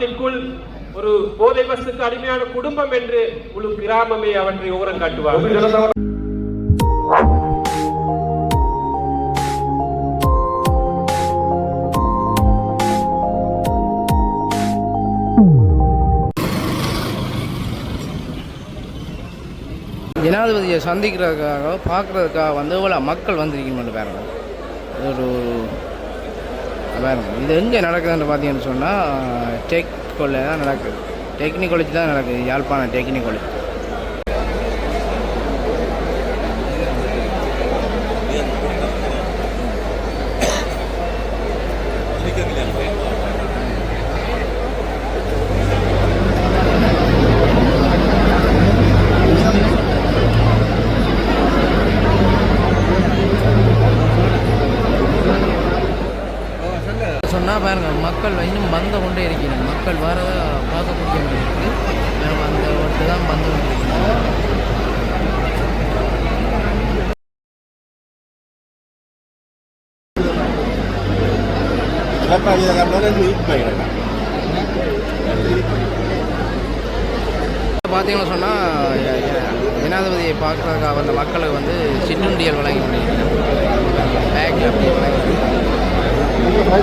கிராமத்திற்குள் ஒரு போதை பஸ்துக்கு அடிமையான குடும்பம் என்று முழு கிராமமே அவற்றை ஓரம் காட்டுவார்கள். ஜனாதிபதியை சந்திக்கிறதுக்காக பார்க்குறதுக்காக வந்து இவ்வளோ மக்கள் வந்திருக்கணும்னு பாருங்கள் ஒரு பாருங்க. இது எங்கே நடக்குதுன்னு பார்த்தீங்கன்னு சொன்னால் டெக் கொள்ளை தான் நடக்குது. டெக்னிக் காலேஜ் தான் நடக்குது. யாழ்ப்பாணம் டெக்னிக் காலேஜ் சொன்னால் பாருங்க மக்கள் இன்னும் வந்து கொண்டே இருக்கிறாங்க. மக்கள் வர பார்க்கக்கூடிய இருக்குது. அந்த ஒருத்தர் தான் வந்து கொண்டிருக்கிறாங்க பார்த்தீங்கன்னு சொன்னால் ஜனாதிபதியை பார்க்குறதுக்காக வந்த மக்களுக்கு வந்து சிற்றுண்டியல் வழங்கி பேக்கில் பேக் அப்படி வழங்கி ভাই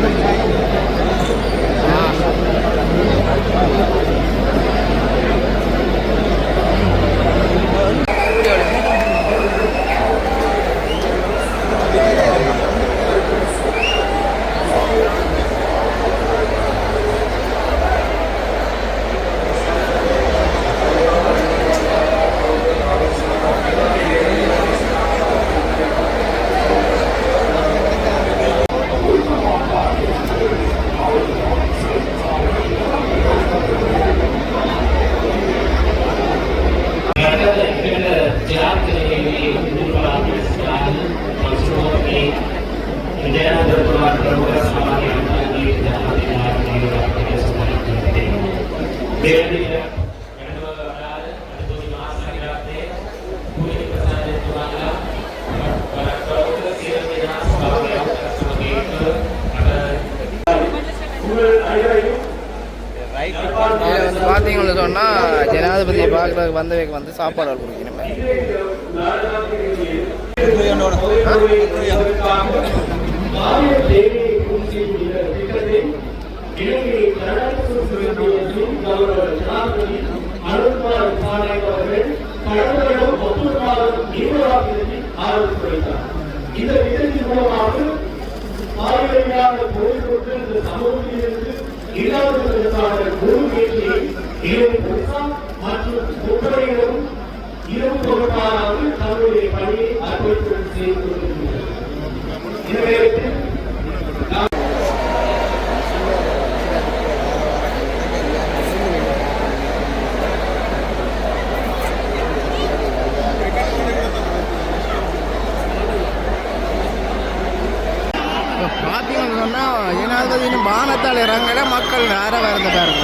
பார்த்தீங்கன்னு சொன்னால் ஜனாதிபதியை பார்க்குறதுக்கு வந்தவைக்கு வந்து சாப்பாடு கொடுக்கணும். இந்த நிகழ்ச்சி மூலமாக இந்த சமூகத்திலிருந்து இல்லாதவர்களுக்கான குரு கேள்வியை இரவு மற்றும் முப்படையினரும் இரவு தொகுப்பாளர்கள் தங்களுடைய பணியை அர்ப்பணித்து செய்து கொண்டிருக்கிறார்கள் இந்த நேரத்தில் இப்போ பார்த்தீங்கன்னு சொன்னால் ஜனாதிபதி இன்னும் இறங்கல மக்கள் வேற வேற பாருங்க.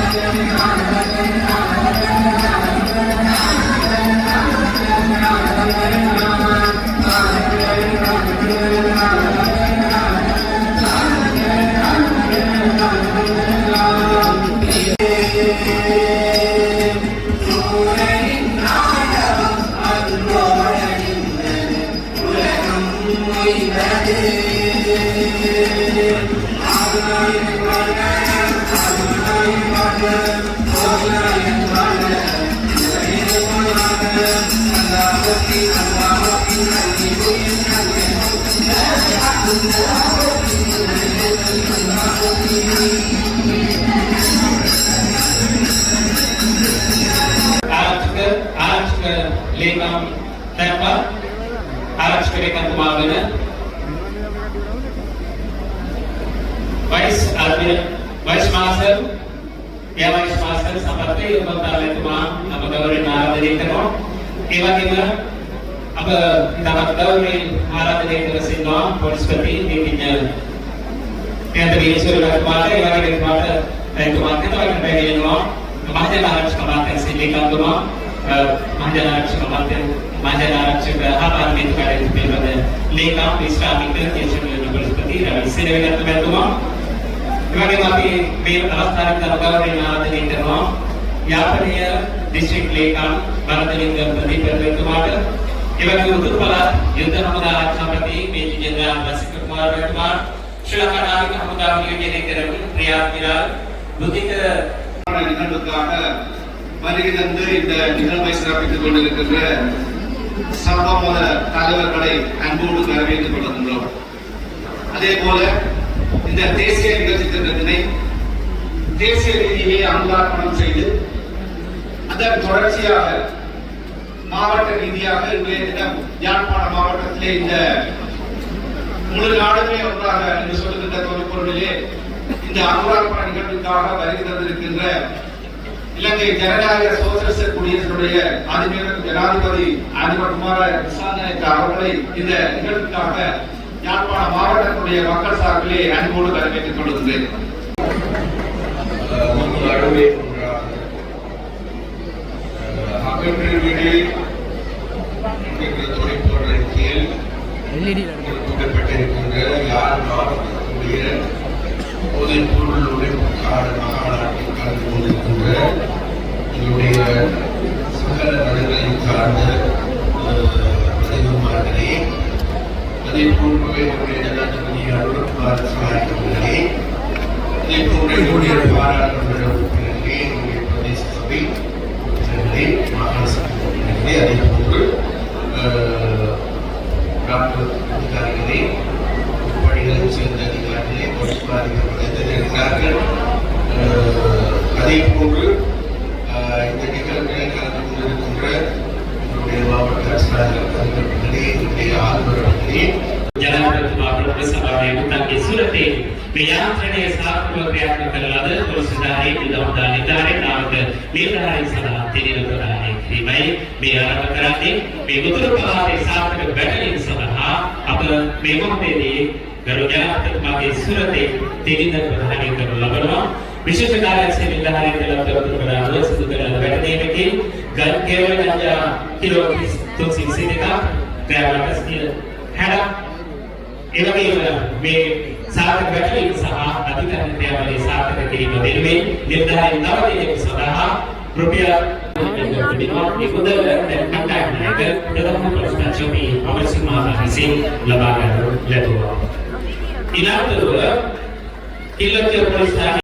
ආරක්ෂක ලේකම් තැපත් ආරක්ෂක ලේකම්තුමාගෙන වයිස් අධ්‍ය වයිස් මාස්ටර් එයා වයිස් මාස්ටර් සමර්ථය උපන්තරලතුමා අප ගෞරවයෙන් ආරාධනය කරනවා. ඒ වගේම අප තවත් ගෞරවයෙන් ආරාධනය කර සිටිනවා පොලිස්පති දීපිඥ එයාට විශේෂ රත්මාට ඒ වගේ රත්මාට එතුමාත් එතකොට බැහැගෙනවා මහජන ආරක්ෂක අමාත්‍ය සිල්ලිකතුමා माझ्या आरक्षणामध्ये माझ्या आरक्षक हा पार्लिमेंट कार्य उपयोगाने ಲೇಖಾ ಮಿಶ್ರಾ ಮಿತ್ರ ದೇಶಗಳನ್ನು ಬಳಸುತ್ತೀ ರವಿ ಸೇವೆಗಳನ್ನು ಬೆಳೆದುವ ಇವಾಗ ಮಾಪಿ ಬೇರೆ ಅಲಸ್ಥಾನಕ್ಕೆ ಅನುಭವವನ್ನು ಆದರಿರುವ ಯಾಪನೆಯ ಡಿಸ್ಟ್ರಿಕ್ಟ್ ಲೇಖಾ ಭಾರತದಿಂದ ಪ್ರದೀಪ ಕುಮಾರ್ ಇವಾಗ ಉರ್ದು ಫಲ ಯುದ್ಧ ಹಮದ ಆಚಾಪತಿ ಮೇಜಿ ಜನರಲ್ ಬಸವ ಕುಮಾರ್ ಕುಮಾರ್ ಶ್ರೀಲಂಕಾவில் அமுதாவில் இளைஞர்கள் பிரியா பிரால் புதிய நிகழ்வுக்காக வருகை தந்து இந்த நிகழ்வை சிறப்பித்துக் கொண்டிருக்கின்ற சர்வமத தலைவர்களை அன்போடு வரவேற்றுக் கொள்கின்றோம். அதே போல இந்த தேசிய நிகழ்ச்சி திட்டத்தினை தேசிய ரீதியிலே அனுதாரணம் செய்து அதன் தொடர்ச்சியாக மாவட்ட ரீதியாக இன்றைய தினம் யாழ்ப்பாண மாவட்டத்திலே இந்த முழு நாடுமே ஒன்றாக என்று சொல்லுகின்ற தொழிற்பொருளிலே இந்த அனுராக்பண நிகழ்வுக்காக வருகை தந்திருக்கின்ற இலங்கை ஜனநாயக சோசலிச குடியரசுடைய அதிபர் ஜனாதிபதி அதிபர் குமார அவர்களை இந்த நிகழ்வுக்காக யாழ்ப்பாண மாவட்டத்துடைய மக்கள் சார்பிலே அன்போடு வரவேற்றுக் கொள்கின்றேன். பொது பொருள் உழைப்பு காரணமாக நடந்து கொண்டிருக்கின்ற எங்களுடைய ප්‍රියාණිකලාද තුසිදායි දවදානිකාරේ නාමක නිර්ණායි සදා තිරිරතනායි ක්‍රීමයි. මේ ආරම්භ කරන්නේ මේ උතුරු පළාතේ සාර්ථක වැඩලීම සඳහා අප මේ මොහොතේදී ගරු ජනාධිපති මාගේ සුරතේ තිරින ප්‍රධානය කරනු ලබනවා. විශේෂ කාර්යයක් සෙමිනාරයේ දලතරතු කරන සිදු කරන වැඩීමේදී ගල් කේවල ගංජා කිලෝ 300 සිනක ගෑවකට ස්ථිර හැඩ ඒ වගේම මේ සාර්ථක ගැටලීම් සහ අධිකරණ ක්‍රියාවලිය සාර්ථක කිරීම වෙනුවෙන් නිර්ධාරිත නවතීමක සඳහා රුපියල් ඉලක්කවල ඉලක්ක පොලිස් ස්ථානයේ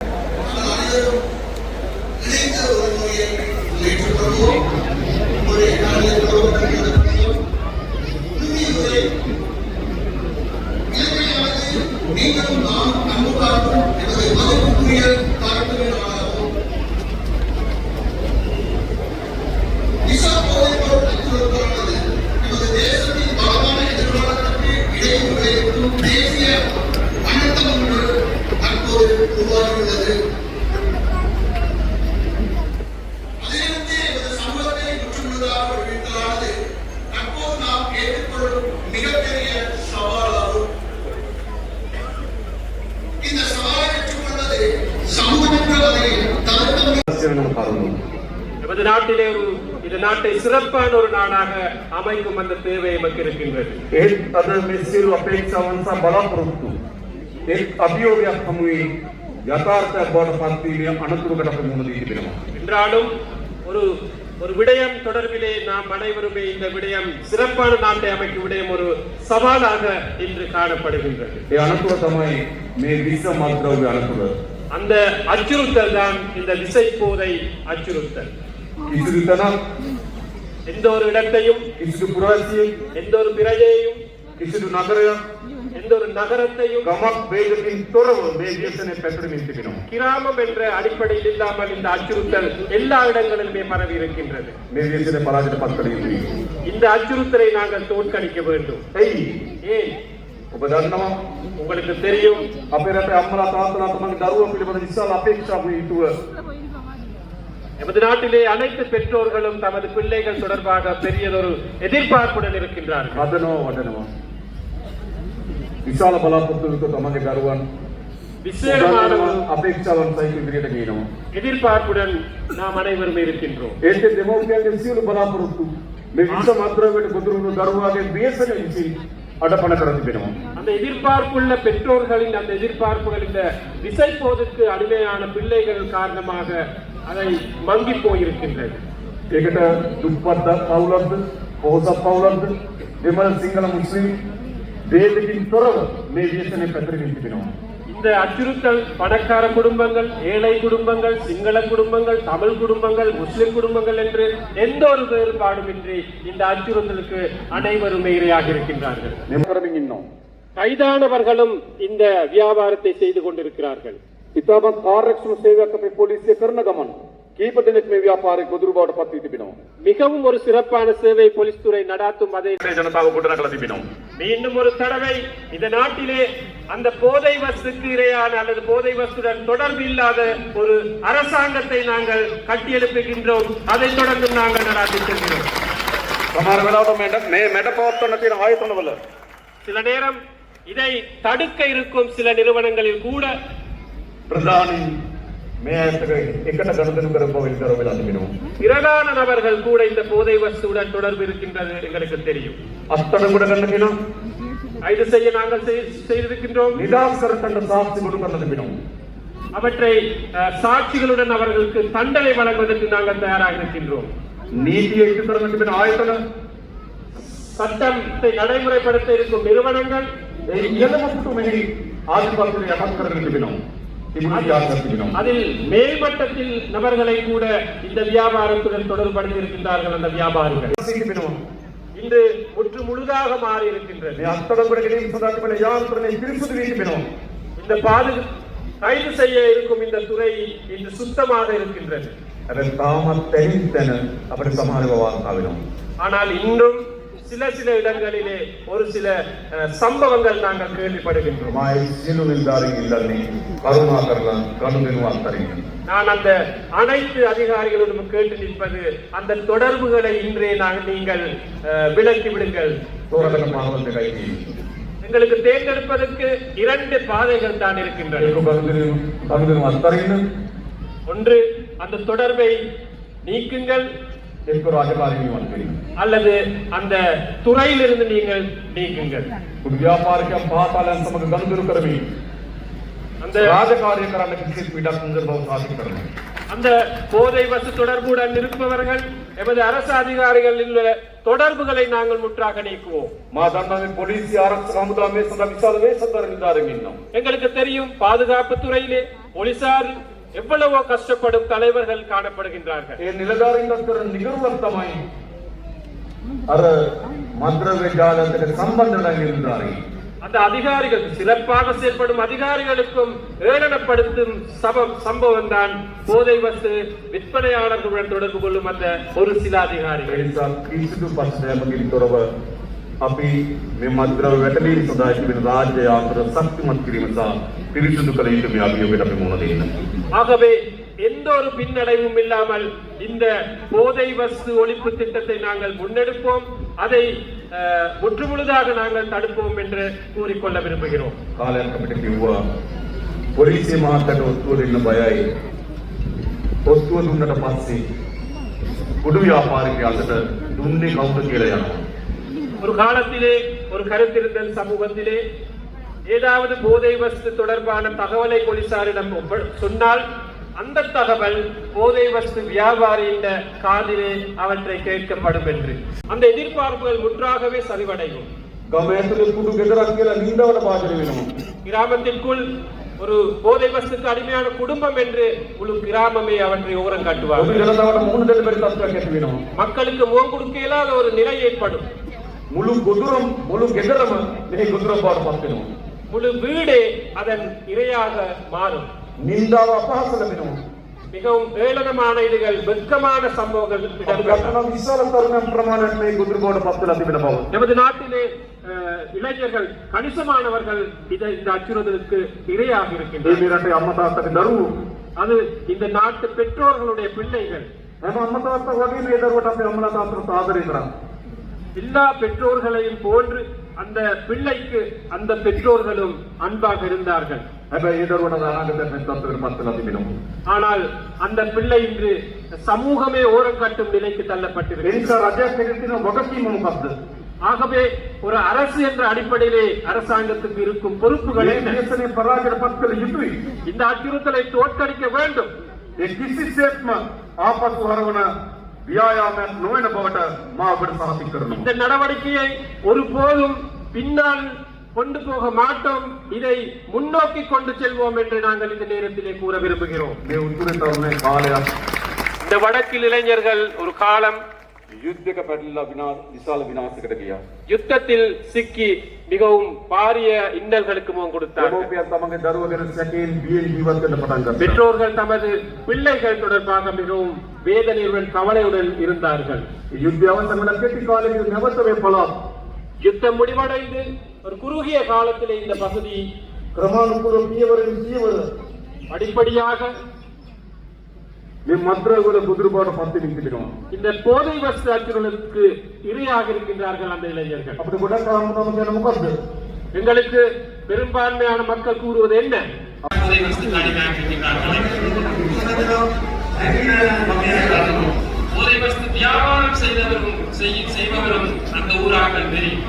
நாட்டிலே ஒரு இந்த நாட்டை சிறப்பான ஒரு நாடாக அமைக்கும் அந்த தேவை எமக்கு இருக்கின்றது. என்றாலும் ஒரு ஒரு விடயம் தொடர்பிலே நாம் அனைவருமே இந்த விடயம் சிறப்பான நாட்டை அமைக்கும் விடயம் ஒரு சவாலாக இன்று காணப்படுகின்றது. हे अनंतुर समय அந்த அச்சுறுத்தல் தான் இந்த விசை போதை அச்சுறுத்தல். කිසිදු තැනක් எந்த ஒரு இடத்தையும் කිසිදු පුරවැසියෙක් எந்த ஒரு பிரஜையையும் කිසිදු නගරයක් எந்த ஒரு நகரத்தையும் ගමක් වේගකින් තොරව මේ ව්‍යසනය පැතිරෙමින් තිබෙනවා. கிராமம் என்ற அடிப்படையில் இல்லாமல் இந்த அச்சுறுத்தல் எல்லா இடங்களிலுமே பரவி இருக்கின்றது මේ ව්‍යසනය පරාජයට පත් කළ යුතුයි. இந்த அச்சுறுத்தலை நாங்கள் தோற்கடிக்க வேண்டும் ඇයි? ஏன் ඔබ දන්නවා உங்களுக்கு தெரியும் අපේ රටේ අම්මලා තාත්තලා තමන්ගේ දරුවෝ පිළිබඳ විශාල අපේක්ෂාවක් යුතුව எமது நாட்டிலே அனைத்து பெற்றோர்களும் தமது பிள்ளைகள் தொடர்பாக பெரியதொரு எதிர்பார்ப்புடன் இருக்கின்றார் ಅದನ್ನು ಹೊಟ್ಟೆನೋ ವಿಶಾಲ ಬಲಾಪುತ್ರಕ್ಕೂ ತಮಗೆ ಗರ್ವನ್ ವಿಶೇಷமான ஒரு எதிர்பார்ப்புடன் நாம் அனைவரும் இருக்கின்றோம். ಏಕೆ ಡೆಮೋಕ್ರಾಟಿ ಸೀಲು ಬಲಾಪುರಕ್ಕೂ ನೀವು ಇಂಥ ಮಾತ್ರ ಬಿಟ್ಟು ಕುದುರನ್ನು ಗರ್ವವಾಗಿ ಬೇಸರ ಇರಿಸಿ அந்த எதிர்பார்ப்புள்ள பெற்றோர்களின் அந்த எதிர்பார்ப்புகள் இந்த திசை போதுக்கு அடிமையான பிள்ளைகள் காரணமாக அதை மங்கி போயிருக்கின்றது. ඒකට දුප්පත් පවුලක්ද පොහොසත් පවුලක්ද දෙමළ සිංහල මුස්ලිම් වේදකින් තොරව මේ இந்த அச்சுறுத்தல் பணக்கார குடும்பங்கள் ஏழை குடும்பங்கள் சிங்கள குடும்பங்கள் தமிழ் குடும்பங்கள் முஸ்லிம் குடும்பங்கள் என்று எந்த ஒரு வேறுபாடுமின்றி இந்த அச்சுறுத்தலுக்கு அனைவரும் இரையாக இருக்கின்றார்கள். கைதானவர்களும் இந்த வியாபாரத்தை செய்து கொண்டிருக்கிறார்கள். ඉතාමත් ආරක්ෂණ සේවයක් අපේ පොලිසිය කරන ගමන් කීප දෙනෙක් මේ ව්‍යාපාරයේ ගොදුරු බවට පත් වී තිබෙනවා. மிகவும் ஒரு சிறப்பான சேவை போலீஸ் துறை நடாத்தும் அதே මේ ජනතාව ගොඩනගලා තිබෙනවා. மீண்டும் ஒரு தடவை இந்த நாட்டிலே அந்த போதை வஸ்துக்கு இரையான அல்லது போதை வஸ்துடன் தொடர்பு இல்லாத ஒரு அரசாங்கத்தை நாங்கள் கட்டியெழுப்புகின்றோம் அதைத் தொடர்ந்து நாங்கள் நடாத்தி செல்கிறோம் සමහර වෙලාවට මේ මේ මැඩ පවත්වන්න තියෙන ආයතනවල சில நேரம் இதை தடுக்க இருக்கும் சில நிறுவனங்களில் கூட பிரதானி எக்கட்ட கருத்தனும் கருப்போவில் கருவிலாசுகிறோம் பிறகான நபர்கள் கூட இந்த போதை வசுடன் தொடர்பு இருக்கின்றது எங்களுக்கு தெரியும். அத்தனை கூட கண்டினோம் கைது செய்ய நாங்கள் செய்திருக்கின்றோம். நிதாசர் கண்ட சாட்சி கொண்டு கண்டினோம் அவற்றை சாட்சிகளுடன் அவர்களுக்கு தண்டனை வழங்குவதற்கு நாங்கள் தயாராக இருக்கின்றோம். நீதியை எட்டுத்தர வேண்டும் ஆயத்தன. சட்டத்தை நடைமுறைப்படுத்த இருக்கும் நிறுவனங்கள். எலும்பு ஆதிபாத்திரை அமர்ந்திருக்கிறோம் அதில் மேம்பட்டத்தில் நபர்களை கூட இந்த வியாபாரத்துடன் தொடர்படுத்தி இருக்கின்றார்கள் அந்த வியாபாரிகள். இன்று முற்று முழுதாக மாறி இருக்கின்றது இந்த பாது கைது செய்ய இருக்கும் இந்த துறை இன்று சுத்தமாக இருக்கின்றது. அதன் தாமத்தை அவர் சமாளிவாக ஆனால் இன்னும் சில சில இடங்களிலே ஒரு சில சம்பவங்கள் நாங்கள் கேள்விப்படுகின்றோம். நான் அந்த அனைத்து அதிகாரிகளுடன் கேட்டு நிற்பது அந்த தொடர்புகளை இன்றே நாங்கள் நீங்கள் விளக்கி விடுங்கள். எங்களுக்கு தேர்ந்தெடுப்பதற்கு இரண்டு பாதைகள் தான் இருக்கின்றன. ஒன்று அந்த தொடர்பை நீக்குங்கள். அல்லது அந்த துறையிலிருந்து நீங்கள் நீக்குங்கள். ವ್ಯಾಪಾರಕ್ಕೆ ಪಾತಾಳ ನಮಗೆ ಗಂದಿರುಕರಮಿ அந்த ராஜகாரியக்காரனுக்கு பீடாசந்தர்பம் அந்த போதை வசு தொடர்புடன் இருப்பவர்கள் எமது அரசு அதிகாரிகளின் தொடர்புகளை நாங்கள் முற்றாக நீக்குவோம். மாதாண்டாவின் போலீஸ் அரசு சமுதாயமே சந்தா விசாலமே சந்தாரிந்தாருங்க எங்களுக்கு தெரியும் பாதுகாப்பு துறையிலே போலீசார் எவ்வளவோ கஷ்டப்படும் தலைவர்கள் காணப்படுகின்றார்கள் ඒ නිලධාරීන්ට කරන නිගරුවක් තමයි අර මද්‍රව්‍ය ජාලයට සම්බන්ධ වෙන නිලධාරීන්. அந்த அதிகாரிகள் சிறப்பாக செயல்படும் அதிகாரிகளுக்கும் ஏளனப்படுத்தும் சபம் சம்பவம் தான் போதை வசு விற்பனையாளர்களுடன் தொடர்பு கொள்ளும் அந்த ஒரு சில ඒ அதிகாரிகள் නිසා කිසිදු පස්සයමකින් තොරව අපි මේ මද්‍රව්‍ය වැටලීම් සඳහා තිබෙන රාජ්‍ය යාන්ත්‍ර ශක්තිමත් කිරීම සහ පිරිසිදු කළ යුතු මේ අභියෝගයට අපි මුහුණ දෙන්න. ஆகவே எந்த ஒரு பின்னடைவும் இல்லாமல் இந்த போதை வஸ்து ஒழிப்பு திட்டத்தை நாங்கள் முன்னெடுப்போம் அதை அஹ், முற்றுமுழுதாக நாங்கள் தடுப்போம் என்று கூறிக்கொள்ள விரும்புகிறோம் කාලයක් අපිට කිව්වා පොලිසිය මහත්තයට ඔත්තුව දෙන්න බයයි. ඔත්තුව දුන්නට පස්සේ කුඩු ව්‍යාපාරිකයන්ට දුන්නේ කවුද කියලා යනවා. ஒரு காலத்திலே ஒரு கருத்திருந்தல் சமூகத்திலே ஏதாவது போதை வஸ்து தொடர்பான தகவலை போலீசாரிடம் சொன்னால் அந்த தகவல் போதை வஸ்து வியாபாரியின் காதிலே அவற்றை கேட்கப்படும் என்று. அந்த எதிர்பார்ப்புகள் முற்றாகவே சரிவடையும். கிராமத்திற்குள் ஒரு போதை வஸ்துக்கு அடிமையான குடும்பம் என்று முழு கிராமமே அவற்றை ஓரம் காட்டுவார் மக்களுக்கு முகம் கொடுக்க இயலாத ஒரு நிலை ஏற்படும். முழு குதிரம் முழு கெதிரம் நீ குதிரப்பாடு பக்கணும் முழு வீடு அதன் இரையாக மாறும். நிந்தாவ அபஹாசனமினும். மிகவும் வேளனமான இதுகள் வெட்கமான சம்பவங்கள் விசாலம் தருணம் பிரமாணம் குதிரப்போடு பத்தில் அதிவிடமாகும். நமது நாட்டிலே இளைஞர்கள் கணிசமானவர்கள் இதை இந்த அச்சுறுத்தலுக்கு இரையாக இருக்கின்றனர். அம்மதாசத்தின் அது இந்த நாட்டு பெற்றோர்களுடைய பிள்ளைகள். அம்மதாச வகையில் எதிர்கொண்ட அம்மதாசத்தை ஆதரிக்கிறான் எல்லா பெற்றோர்களையும் போன்று அந்த பிள்ளைக்கு அந்த பெற்றோர்களும் அன்பாக இருந்தார்கள். ஆனால் அந்த பிள்ளை இன்று சமூகமே ஓரம் காட்டும் நிலைக்கு தள்ளப்பட்டிருக்கிறது. ஆகவே ஒரு அரசு என்ற அடிப்படையிலே அரசாங்கத்துக்கு இருக்கும் பொறுப்புகளை இந்த அச்சுறுத்தலை தோற்கடிக்க வேண்டும். ஆபத்து வரவன வியாயாம நோய் நபவட்ட மாவட்டம் சாதிக்கிறோம் இந்த நடவடிக்கையை ஒருபோதும் பின்னால் கொண்டு போக மாட்டோம். இதை முன்னோக்கி கொண்டு செல்வோம் என்று நாங்கள் இந்த நேரத்திலே கூற விரும்புகிறோம். இந்த வடக்கில் இளைஞர்கள் ஒரு காலம் யுத்தக பதில் வினா விசால வினாசு கிடைக்கையா? யுத்தத்தில் சிக்கி மிகவும் பாரிய இன்னல்களுக்கு முகம் கொடுத்தார்கள். பெற்றோர்கள் தமது பிள்ளைகள் தொடர்பாக மிகவும் வேதனையுடன் கவலையுடன் இருந்தார்கள். யுத்தம் முடிவடைந்து ஒரு குறுகிய காலத்தில் இந்த பகுதி கிரமானுக்குள்ள தீவிரம் தீவிரம் படிப்படியாக நிம்மன்ற கூட குதிர்பாடு பத்து நிற்கிறோம் இந்த போதை வசதிகளுக்கு இரையாக இருக்கின்றார்கள் அந்த இளைஞர்கள். அப்படி கூட நமக்கு எங்களுக்கு பெரும்பான்மையான மக்கள் கூறுவது என்ன? போதை வசதி வியாபாரம் செய்தவரும் செய்பவரும் அந்த ஊராக்கள் தெரியும்.